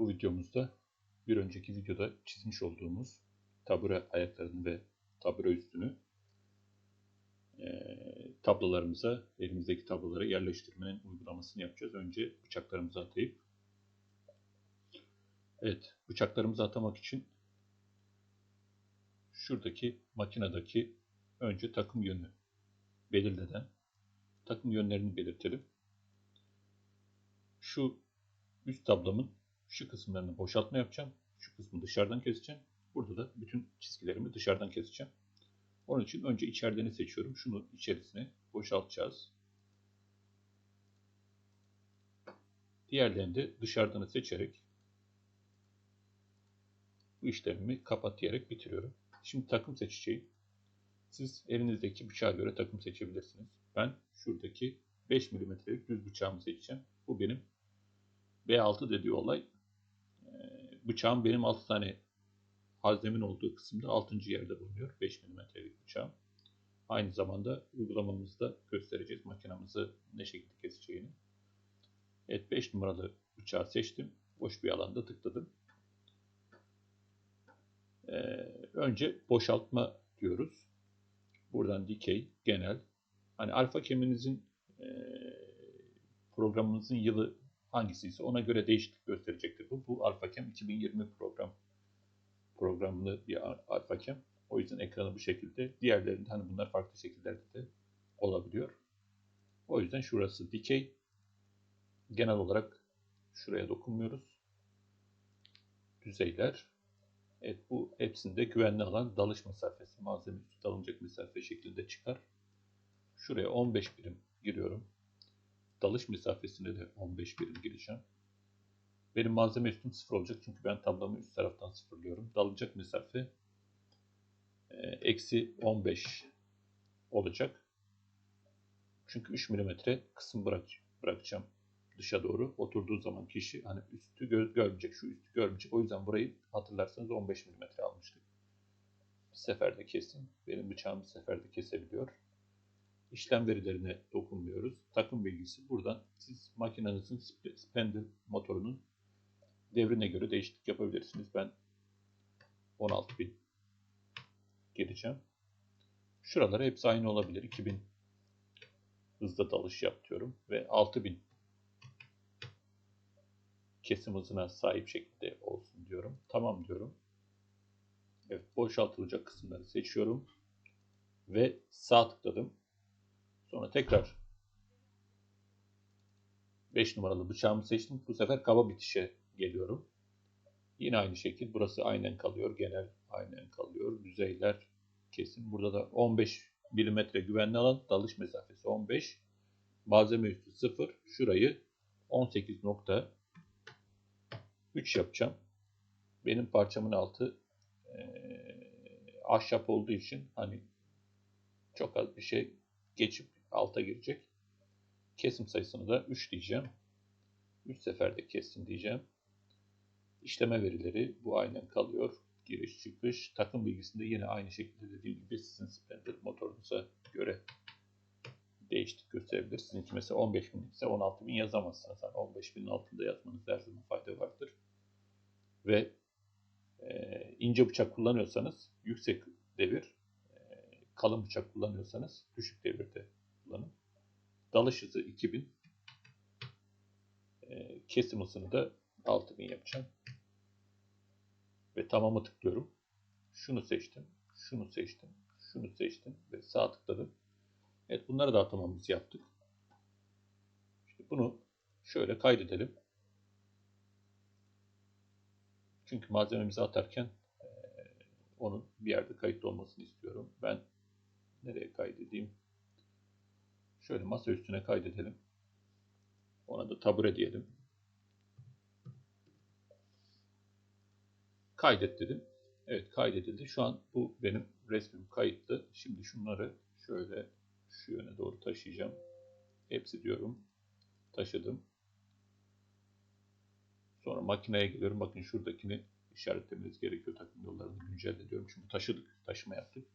Bu videomuzda bir önceki videoda çizmiş olduğumuz tabure ayaklarını ve tabure üstünü eee, tablolarımıza, elimizdeki tablolara yerleştirmenin uygulamasını yapacağız. Önce bıçaklarımızı atayıp Evet, bıçaklarımızı atamak için şuradaki makinedeki önce takım yönü belirleden takım yönlerini belirtelim. Şu üst tablamın şu kısımlarını boşaltma yapacağım. Şu kısmı dışarıdan keseceğim. Burada da bütün çizgilerimi dışarıdan keseceğim. Onun için önce içerideni seçiyorum. Şunu içerisine boşaltacağız. Diğerlerini de dışarıdanı seçerek bu işlemimi kapat bitiriyorum. Şimdi takım seçeceğim. Siz elinizdeki bıçağa göre takım seçebilirsiniz. Ben şuradaki 5 mm'lik düz bıçağımı seçeceğim. Bu benim B6 dediği olay. Bıçağım benim 6 tane haznemin olduğu kısımda 6. yerde bulunuyor. 5 mm'lik bıçağım. Aynı zamanda uygulamamızda göstereceğiz makinamızı ne şekilde keseceğini. Evet 5 numaralı bıçağı seçtim. Boş bir alanda tıkladım. Ee, önce boşaltma diyoruz. Buradan dikey, genel. Hani alfa keminizin e, programınızın yılı hangisiyse ona göre değişiklik gösterecektir bu. Bu alfa kem 2020 program programlı bir alfa kem. O yüzden ekranı bu şekilde. Diğerlerinde hani bunlar farklı şekillerde de olabiliyor. O yüzden şurası dikey. Genel olarak şuraya dokunmuyoruz. Düzeyler. Evet bu hepsinde güvenli alan dalış mesafesi, malzeme üstü dalınacak mesafe şeklinde çıkar. Şuraya 15 birim giriyorum. Dalış mesafesine de 15 birim gireceğim. Benim malzeme üstüm sıfır olacak çünkü ben tablomu üst taraftan sıfırlıyorum. Dalacak mesafe e, eksi 15 olacak. Çünkü 3 mm kısım bırak, bırakacağım dışa doğru oturduğu zaman kişi hani üstü göz görmeyecek, şu üstü görmeyecek. O yüzden burayı hatırlarsanız 15 mm almıştık. Bir seferde kesin. Benim bıçağım bir seferde kesebiliyor. İşlem verilerine dokunmuyoruz. Takım bilgisi buradan siz makinenizin spindle motorunun devrine göre değişiklik yapabilirsiniz. Ben 16.000 gireceğim. Şuralara hepsi aynı olabilir. 2000 hızla dalış yap diyorum ve 6000 kesim hızına sahip şekilde olsun diyorum. Tamam diyorum. Evet, boşaltılacak kısımları seçiyorum. Ve sağ tıkladım. Sonra tekrar 5 numaralı bıçağımı seçtim. Bu sefer kaba bitişe geliyorum. Yine aynı şekil. Burası aynen kalıyor. Genel aynen kalıyor. Düzeyler kesim. Burada da 15 mm güvenli alan. Dalış mesafesi 15. Malzeme üstü 0. Şurayı 18.3 yapacağım. Benim parçamın altı e, ahşap olduğu için hani çok az bir şey geçip alta girecek. Kesim sayısını da 3 diyeceğim. 3 seferde kessin diyeceğim. İşleme verileri bu aynen kalıyor. Giriş çıkış. Takım bilgisinde yine aynı şekilde dediğim gibi sizin Splendor motorunuza göre değişiklik gösterebilir. Sizinki mesela 15 bin ise 16 bin yazamazsınız. Yani 15 binin altında yazmanızda her zaman fayda vardır. Ve e, ince bıçak kullanıyorsanız yüksek devir, e, kalın bıçak kullanıyorsanız düşük devirde kullanın. Dalış hızı 2000, e, kesim hızını da 6000 yapacağım. Ve tamamı tıklıyorum. Şunu seçtim, şunu seçtim, şunu seçtim ve sağ tıkladım. Evet bunları da atamamızı yaptık. İşte bunu şöyle kaydedelim. Çünkü malzememizi atarken e, onun bir yerde kayıtlı olmasını istiyorum. Ben nereye kaydedeyim? Şöyle masa üstüne kaydedelim. Ona da tabure diyelim. Kaydet dedim. Evet kaydedildi. Şu an bu benim resmim kayıtlı. Şimdi şunları şöyle şu yöne doğru taşıyacağım. Hepsi diyorum. Taşıdım. Sonra makineye geliyorum. Bakın şuradakini işaretlemeniz gerekiyor. Takım yollarını güncelle diyorum. Çünkü taşıdık. Taşıma yaptık.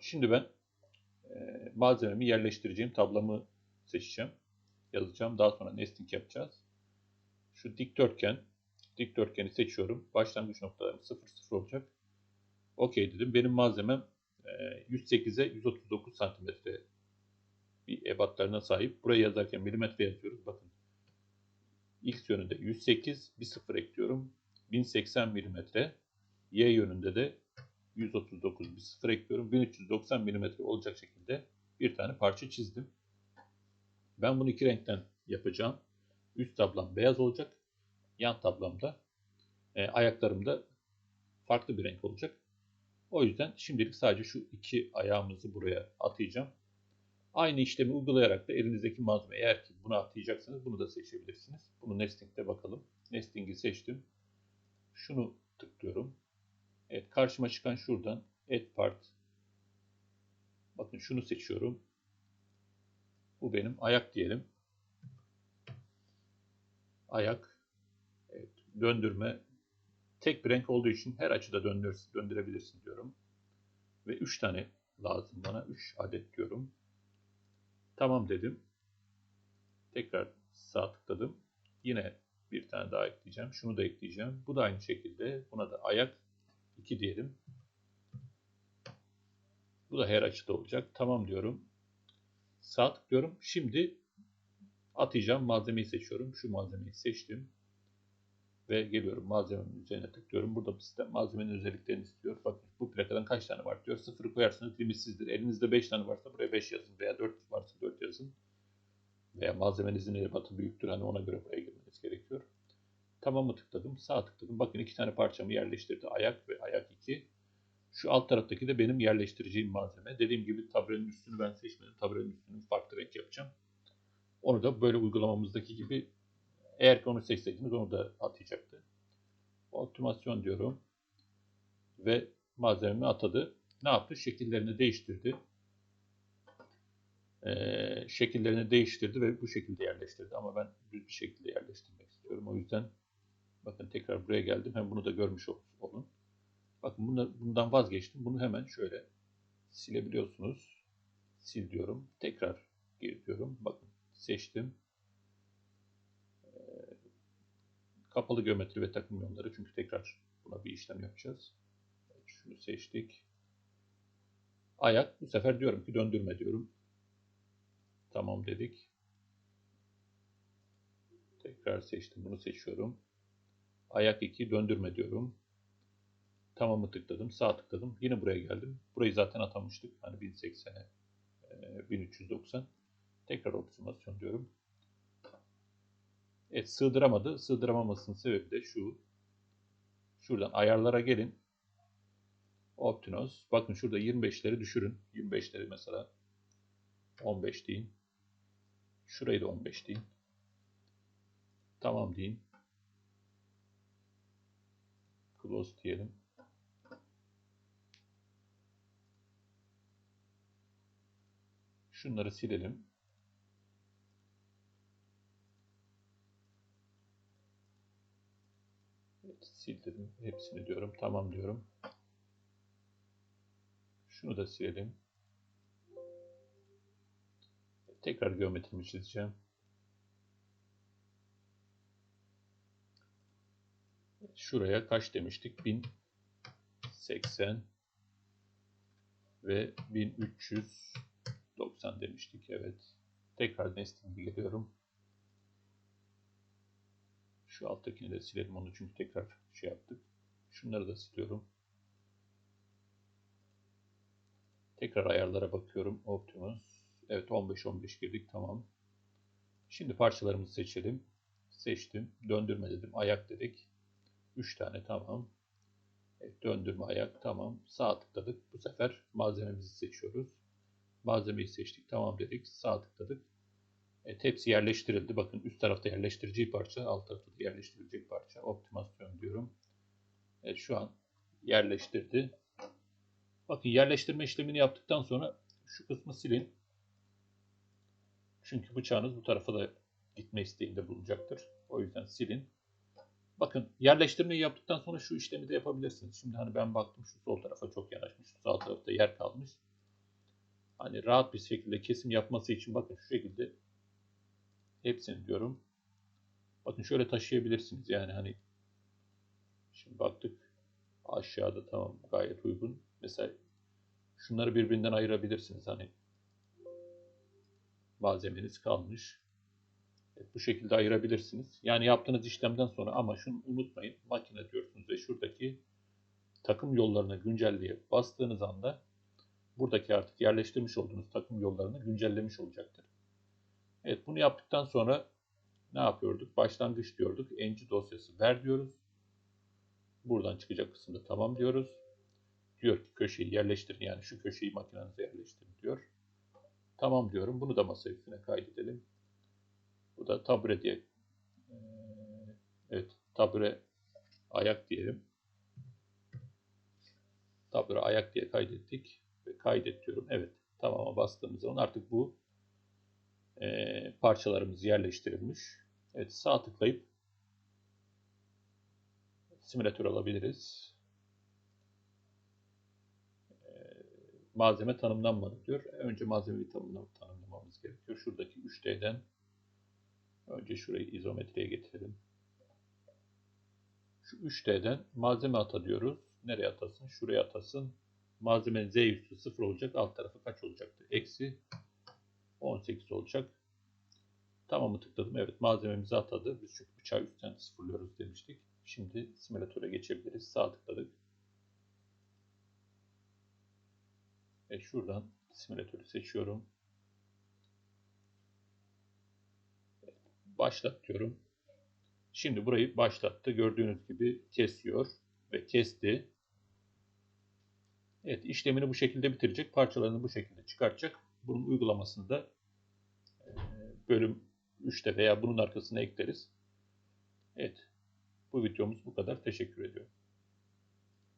Şimdi ben malzememi yerleştireceğim tablamı seçeceğim. Yazacağım. Daha sonra nesting yapacağız. Şu dikdörtgen dikdörtgeni seçiyorum. Başlangıç noktalarım 0 0 olacak. Okey dedim. Benim malzemem e, 108'e 139 santimetre bir ebatlarına sahip. Buraya yazarken milimetre yazıyoruz. Bakın. X yönünde 108 bir 0 ekliyorum. 1080 milimetre. Y yönünde de 139 bir 0 ekliyorum. 1390 milimetre olacak şekilde bir tane parça çizdim. Ben bunu iki renkten yapacağım. Üst tablam beyaz olacak. Yan tablamda e, ayaklarımda farklı bir renk olacak. O yüzden şimdilik sadece şu iki ayağımızı buraya atayacağım. Aynı işlemi uygulayarak da elinizdeki malzeme eğer ki bunu atayacaksanız bunu da seçebilirsiniz. Bunu nesting'de bakalım. Nesting'i seçtim. Şunu tıklıyorum. Evet karşıma çıkan şuradan add part. Bakın şunu seçiyorum. Bu benim ayak diyelim. Ayak. Evet, döndürme. Tek bir renk olduğu için her açıda döndür, döndürebilirsin diyorum. Ve 3 tane lazım bana. 3 adet diyorum. Tamam dedim. Tekrar sağ tıkladım. Yine bir tane daha ekleyeceğim. Şunu da ekleyeceğim. Bu da aynı şekilde. Buna da ayak 2 diyelim. Bu da her açıda olacak. Tamam diyorum. Sağ tıklıyorum. Şimdi atacağım malzemeyi seçiyorum. Şu malzemeyi seçtim. Ve geliyorum malzemenin üzerine tıklıyorum. Burada sistem malzemenin özelliklerini istiyor. Bakın bu plakadan kaç tane var diyor. Sıfırı koyarsanız limitsizdir. Elinizde 5 tane varsa buraya 5 yazın. Veya 4 varsa 4 yazın. Veya malzemenizin ebatı büyüktür. Hani ona göre buraya girmeniz gerekiyor. Tamamı tıkladım. Sağ tıkladım. Bakın iki tane parçamı yerleştirdi. Ayak ve ayak 2. Şu alt taraftaki de benim yerleştireceğim malzeme. Dediğim gibi tablenin üstünü ben seçmedim. Tablenin üstünü farklı renk yapacağım. Onu da böyle uygulamamızdaki gibi eğer ki onu seçseydiniz onu da atacaktı. Optimasyon diyorum. Ve malzememi atadı. Ne yaptı? Şekillerini değiştirdi. Ee, şekillerini değiştirdi ve bu şekilde yerleştirdi. Ama ben düz bir şekilde yerleştirmek istiyorum. O yüzden bakın tekrar buraya geldim. Hem bunu da görmüş olun. Bakın bunu, bundan vazgeçtim. Bunu hemen şöyle silebiliyorsunuz. Sil diyorum. Tekrar gir diyorum. Bakın seçtim. Ee, kapalı geometri ve takım yolları. Çünkü tekrar buna bir işlem yapacağız. Şunu seçtik. Ayak. Bu sefer diyorum ki döndürme diyorum. Tamam dedik. Tekrar seçtim. Bunu seçiyorum. Ayak 2 döndürme diyorum. Tamamı tıkladım. Sağ tıkladım. Yine buraya geldim. Burayı zaten atamıştık. Hani 1080'e 1390. Tekrar opsimasyon diyorum. Evet sığdıramadı. Sığdıramamasının sebebi de şu. Şuradan ayarlara gelin. Optinos. Bakın şurada 25'leri düşürün. 25'leri mesela 15 deyin. Şurayı da 15 deyin. Tamam deyin. Close diyelim. Şunları silelim. Evet, sildim. Hepsini diyorum. Tamam diyorum. Şunu da silelim. Tekrar geometrimi çizeceğim. Şuraya kaç demiştik? 1080 ve 1390 demiştik. Evet. Tekrar nesting'e geliyorum. Şu alttakini de silelim onu çünkü tekrar şey yaptık. Şunları da siliyorum. Tekrar ayarlara bakıyorum. Optimus. Evet 15-15 girdik. Tamam. Şimdi parçalarımızı seçelim. Seçtim. Döndürme dedim. Ayak dedik. 3 tane tamam. Evet, döndürme ayak tamam. Sağ tıkladık. Bu sefer malzememizi seçiyoruz. Malzemeyi seçtik. Tamam dedik. Sağ tıkladık. Evet, hepsi yerleştirildi. Bakın üst tarafta yerleştireceği parça, alt tarafta da yerleştirilecek parça. Optimasyon diyorum. Evet, şu an yerleştirdi. Bakın yerleştirme işlemini yaptıktan sonra şu kısmı silin. Çünkü bıçağınız bu tarafa da gitme isteğinde bulunacaktır. O yüzden silin. Bakın yerleştirmeyi yaptıktan sonra şu işlemi de yapabilirsiniz. Şimdi hani ben baktım şu sol tarafa çok yanaşmış. Şu sağ tarafta yer kalmış. Hani rahat bir şekilde kesim yapması için bakın şu şekilde hepsini diyorum. Bakın şöyle taşıyabilirsiniz. Yani hani Şimdi baktık aşağıda tamam gayet uygun. Mesela şunları birbirinden ayırabilirsiniz. Hani malzemeniz kalmış. Bu şekilde ayırabilirsiniz. Yani yaptığınız işlemden sonra ama şunu unutmayın. Makine diyorsunuz ve şuradaki takım yollarına güncelleye bastığınız anda buradaki artık yerleştirmiş olduğunuz takım yollarını güncellemiş olacaktır. Evet bunu yaptıktan sonra ne yapıyorduk? Başlangıç diyorduk. Enci dosyası ver diyoruz. Buradan çıkacak kısımda tamam diyoruz. Diyor ki köşeyi yerleştirin yani şu köşeyi makinenize yerleştirin diyor. Tamam diyorum. Bunu da masa üstüne kaydedelim. Bu da tabure diye. Ee, evet tabure ayak diyelim. Tabure ayak diye kaydettik. Ve kaydet diyorum. Evet tamama bastığımız zaman artık bu e, parçalarımız yerleştirilmiş. Evet sağ tıklayıp simülatör alabiliriz. E, malzeme tanımlanmadı diyor. Önce malzemeyi tanımlamamız gerekiyor. Şuradaki 3D'den önce şurayı izometriye getirelim. Şu 3D'den malzeme ata diyoruz. Nereye atasın? Şuraya atasın. Malzemenin Z üstü 0 olacak. Alt tarafı kaç olacaktı? Eksi 18 olacak. Tamamı tıkladım. Evet malzememizi atadı. Biz çünkü bıçağı üstten sıfırlıyoruz demiştik. Şimdi simülatöre geçebiliriz. Sağ tıkladık. Ve şuradan simülatörü seçiyorum. Başlat diyorum. Şimdi burayı başlattı. Gördüğünüz gibi kesiyor ve kesti. Evet işlemini bu şekilde bitirecek. Parçalarını bu şekilde çıkartacak. Bunun uygulamasını da bölüm 3'te veya bunun arkasına ekleriz. Evet. Bu videomuz bu kadar. Teşekkür ediyorum.